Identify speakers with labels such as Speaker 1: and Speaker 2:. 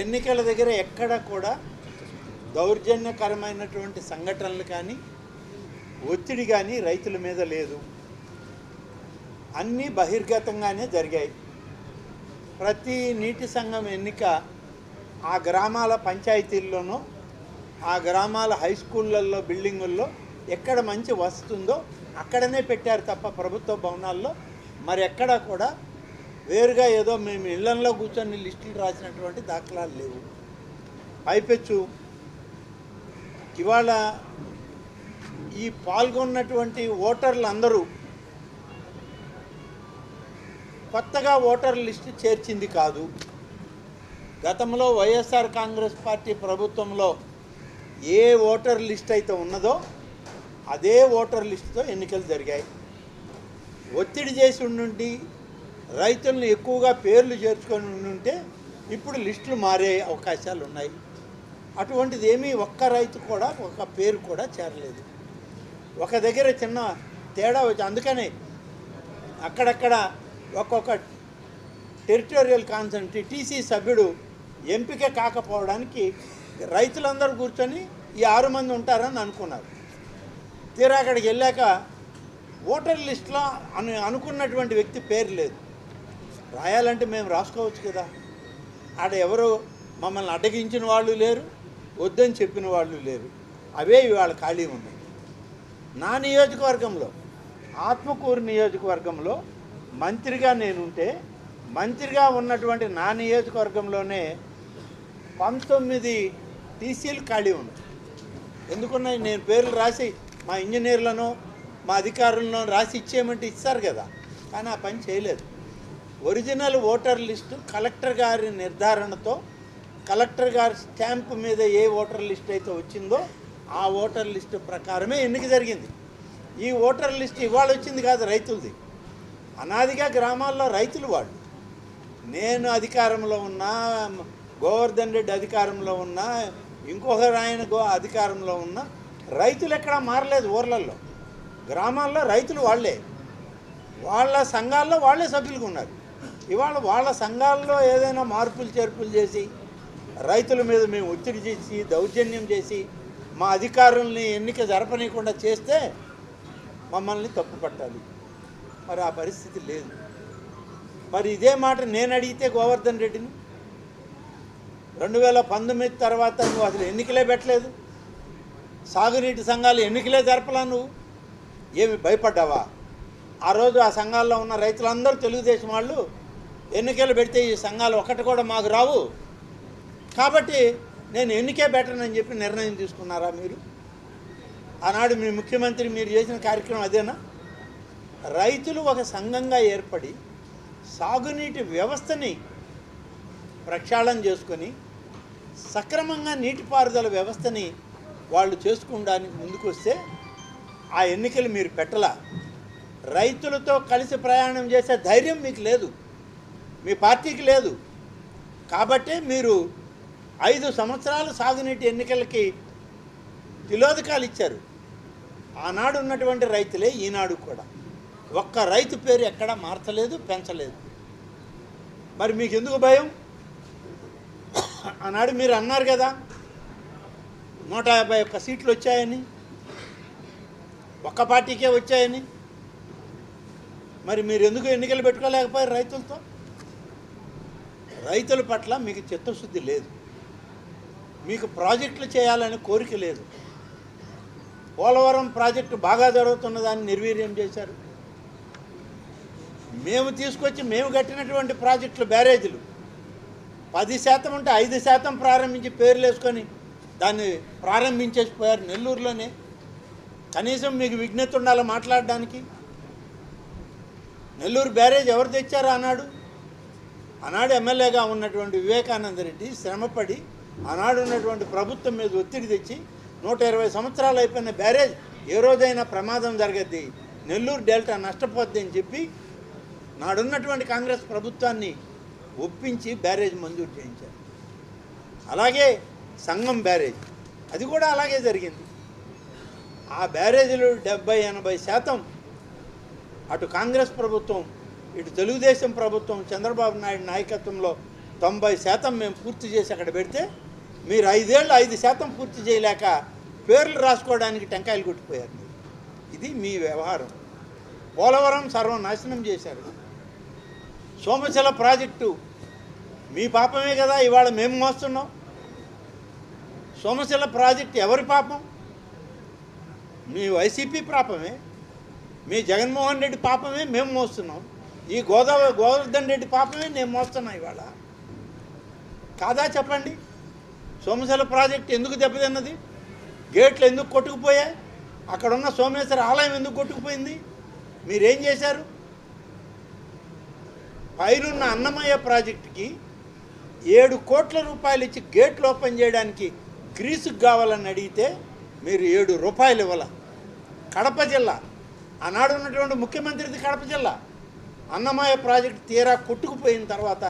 Speaker 1: ఎన్నికల దగ్గర ఎక్కడ కూడా దౌర్జన్యకరమైనటువంటి సంఘటనలు కానీ ఒత్తిడి కానీ రైతుల మీద లేదు. అన్నీ బహిర్గతంగానే జరిగాయి. ప్రతి నీటి సంఘం ఎన్నిక ఆ గ్రామాల పంచాయతీల్లోనూ ఆ గ్రామాల హై స్కూళ్ళల్లో బిల్డింగుల్లో ఎక్కడ మంచి వస్తుందో అక్కడనే పెట్టారు తప్ప ప్రభుత్వ భవనాల్లో. మరి ఎక్కడా కూడా వేరుగా ఏదో మేము ఇళ్ళల్లో కూర్చొని లిస్టులు రాసినటువంటి దాఖలాలు లేవు. పైపెచ్చు. ఇవాళ ఈ పాల్గొన్నటువంటి ఓటర్లు అందరూ కొత్తగా ఓటర్ లిస్టు చేర్చింది కాదు. గతంలో వైఎస్ఆర్ కాంగ్రెస్ పార్టీ ప్రభుత్వంలో ఏ ఓటర్ లిస్ట్ అయితే ఉన్నదో అదే ఓటర్ లిస్టుతో ఎన్నికలు జరిగాయి. ఒత్తిడి చేసి ఉండి రైతులను ఎక్కువగా పేర్లు చేర్చుకొని ఉంటే ఇప్పుడు లిస్టులు మారే అవకాశాలు ఉన్నాయి. అటువంటిది ఏమీ ఒక్క రైతు కూడా ఒక పేరు కూడా చేరలేదు. ఒక దగ్గర చిన్న తేడా వచ్చి అందుకనే అక్కడక్కడ ఒక్కొక్క టెరిటోరియల్ కాన్సెంట్ టీసీ సభ్యుడు ఎంపిక కాకపోవడానికి రైతులందరూ కూర్చొని ఈ ఆరు మంది ఉంటారని అనుకున్నారు. తీరా అక్కడికి వెళ్ళాక ఓటర్ లిస్ట్లో అను అనుకున్నటువంటి వ్యక్తి పేరు లేదు. రాయాలంటే మేము రాసుకోవచ్చు కదా. ఆడ ఎవరు మమ్మల్ని అడ్డగించిన వాళ్ళు లేరు వద్దని చెప్పిన వాళ్ళు లేరు. అవే ఇవాళ ఖాళీ ఉన్నాయి. నా నియోజకవర్గంలో ఆత్మకూరు నియోజకవర్గంలో మంత్రిగా నేనుంటే మంత్రిగా ఉన్నటువంటి నా నియోజకవర్గంలోనే పంతొమ్మిది టీసీలు ఖాళీ ఉన్నాయి. ఎందుకున్నాయి? నేను పేర్లు రాసి మా ఇంజనీర్లను మా అధికారులను రాసి ఇచ్చేయమంటే ఇస్తారు కదా. కానీ ఆ పని చేయలేదు. ఒరిజినల్ ఓటర్ లిస్టు కలెక్టర్ గారి నిర్ధారణతో కలెక్టర్ గారి స్టాంప్ మీద ఏ ఓటర్ లిస్ట్ అయితే వచ్చిందో ఆ ఓటర్ లిస్టు ప్రకారమే ఎన్నిక జరిగింది. ఈ ఓటర్ లిస్ట్ ఇవాళ వచ్చింది కాదు రైతులది. అనాదిగా గ్రామాల్లో రైతులు వాళ్ళు. నేను అధికారంలో ఉన్నా గోవర్ధన్ రెడ్డి అధికారంలో ఉన్నా ఇంకొకరు ఆయన గో అధికారంలో ఉన్నా రైతులు ఎక్కడా మారలేదు ఊర్లలో గ్రామాల్లో రైతులు వాళ్ళే. వాళ్ళ సంఘాల్లో వాళ్ళే సభ్యులుగా ఉన్నారు. ఇవాళ వాళ్ళ సంఘాల్లో ఏదైనా మార్పులు చేర్పులు చేసి రైతుల మీద మేము ఒత్తిడి చేసి దౌర్జన్యం చేసి మా అధికారుల్ని ఎన్నిక జరపనీయకుండా చేస్తే మమ్మల్ని తప్పు పట్టాలి. మరి ఆ పరిస్థితి లేదు. మరి ఇదే మాట నేను అడిగితే గోవర్ధన్ రెడ్డిని రెండు వేల పంతొమ్మిది తర్వాత నువ్వు అసలు ఎన్నికలే పెట్టలేదు. సాగునీటి సంఘాలు ఎన్నికలే జరపలా నువ్వు? ఏమి భయపడ్డావా? ఆ రోజు ఆ సంఘాల్లో ఉన్న రైతులందరూ తెలుగుదేశం వాళ్ళు ఎన్నికలు పెడితే ఈ సంఘాలు ఒకటి కూడా మాకు రావు. కాబట్టి నేను ఎన్నికే పెట్టనని చెప్పి నిర్ణయం తీసుకున్నారా మీరు? ఆనాడు మీ ముఖ్యమంత్రి మీరు చేసిన కార్యక్రమం అదేనా? రైతులు ఒక సంఘంగా ఏర్పడి సాగునీటి వ్యవస్థని ప్రక్షాళన చేసుకొని సక్రమంగా నీటిపారుదల వ్యవస్థని వాళ్ళు చేసుకోవడానికి ముందుకు వస్తే ఆ ఎన్నికలు మీరు పెట్టలా. రైతులతో కలిసి ప్రయాణం చేసే ధైర్యం మీకు లేదు. మీ పార్టీకి లేదు. కాబట్టి మీరు ఐదు సంవత్సరాలు సాగునీటి ఎన్నికలకి తిలోదకాలు ఇచ్చారు. ఆనాడు ఉన్నటువంటి రైతులే ఈనాడు కూడా. ఒక్క రైతు పేరు ఎక్కడా మార్చలేదు పెంచలేదు. మరి మీకు ఎందుకు భయం? ఆనాడు మీరు అన్నారు కదా నూట యాభై ఒక్క సీట్లు వచ్చాయని ఒక్క పార్టీకే వచ్చాయని. మరి మీరు ఎందుకు ఎన్నికలు పెట్టుకోలేకపోయారు రైతులతో? రైతుల పట్ల మీకు చిత్తశుద్ధి లేదు. మీకు ప్రాజెక్టులు చేయాలని కోరిక లేదు. పోలవరం ప్రాజెక్టు బాగా జరుగుతున్న దాన్ని నిర్వీర్యం చేశారు. మేము తీసుకొచ్చి మేము కట్టినటువంటి ప్రాజెక్టులు బ్యారేజీలు. పది శాతం ఉంటే ఐదు శాతం ప్రారంభించి పేర్లు వేసుకొని దాన్ని ప్రారంభించేసిపోయారు నెల్లూరులోనే. కనీసం మీకు విజ్ఞత ఉండాలి మాట్లాడడానికి. నెల్లూరు బ్యారేజ్ ఎవరు తెచ్చారు అన్నాడు? ఆనాడు ఎమ్మెల్యేగా ఉన్నటువంటి వివేకానంద రెడ్డి శ్రమపడి ఆనాడు ఉన్నటువంటి ప్రభుత్వం మీద ఒత్తిడి తెచ్చి నూట ఇరవై సంవత్సరాలు అయిపోయిన బ్యారేజ్ ఏ రోజైనా ప్రమాదం జరగద్ది నెల్లూరు డెల్టా నష్టపోద్ది అని చెప్పి నాడున్నటువంటి కాంగ్రెస్ ప్రభుత్వాన్ని ఒప్పించి బ్యారేజ్ మంజూరు చేయించారు. అలాగే సంగం బ్యారేజ్ అది కూడా అలాగే జరిగింది. ఆ బ్యారేజీలు డెబ్బై ఎనభై శాతం అటు కాంగ్రెస్ ప్రభుత్వం ఇటు తెలుగుదేశం ప్రభుత్వం చంద్రబాబు నాయుడు నాయకత్వంలో తొంభై శాతం మేము పూర్తి చేసి అక్కడ పెడితే మీరు ఐదేళ్ళు ఐదు శాతం పూర్తి చేయలేక పేర్లు రాసుకోవడానికి టెంకాయలు కొట్టిపోయారు మీరు. ఇది మీ వ్యవహారం. పోలవరం సర్వనాశనం చేశారు. సోమశిల ప్రాజెక్టు మీ పాపమే కదా ఇవాళ మేము మోస్తున్నాం. సోమశిల ప్రాజెక్టు ఎవరి పాపం? మీ వైసీపీ పాపమే. మీ జగన్మోహన్ రెడ్డి పాపమే మేము మోస్తున్నాం. ఈ గోదావరి గోవర్ధన్ రెడ్డి పాపమే నేను మోస్తున్నా ఇవాళ. కాదా చెప్పండి? సోమేశ్వర ప్రాజెక్ట్ ఎందుకు దెబ్బతిన్నది? గేట్లు ఎందుకు కొట్టుకుపోయాయి? అక్కడ ఉన్న సోమేశ్వర ఆలయం ఎందుకు కొట్టుకుపోయింది? మీరేం చేశారు? పైనున్న అన్నమయ్య ప్రాజెక్టుకి ఏడు కోట్ల రూపాయలు ఇచ్చి గేట్లు ఓపెన్ చేయడానికి గ్రీసుకు కావాలని అడిగితే మీరు ఏడు రూపాయలు ఇవ్వాల. కడప జిల్లా. ఆనాడు ఉన్నటువంటి ముఖ్యమంత్రిది కడప జిల్లా. అన్నమయ్య ప్రాజెక్టు తీరా కొట్టుకుపోయిన తర్వాత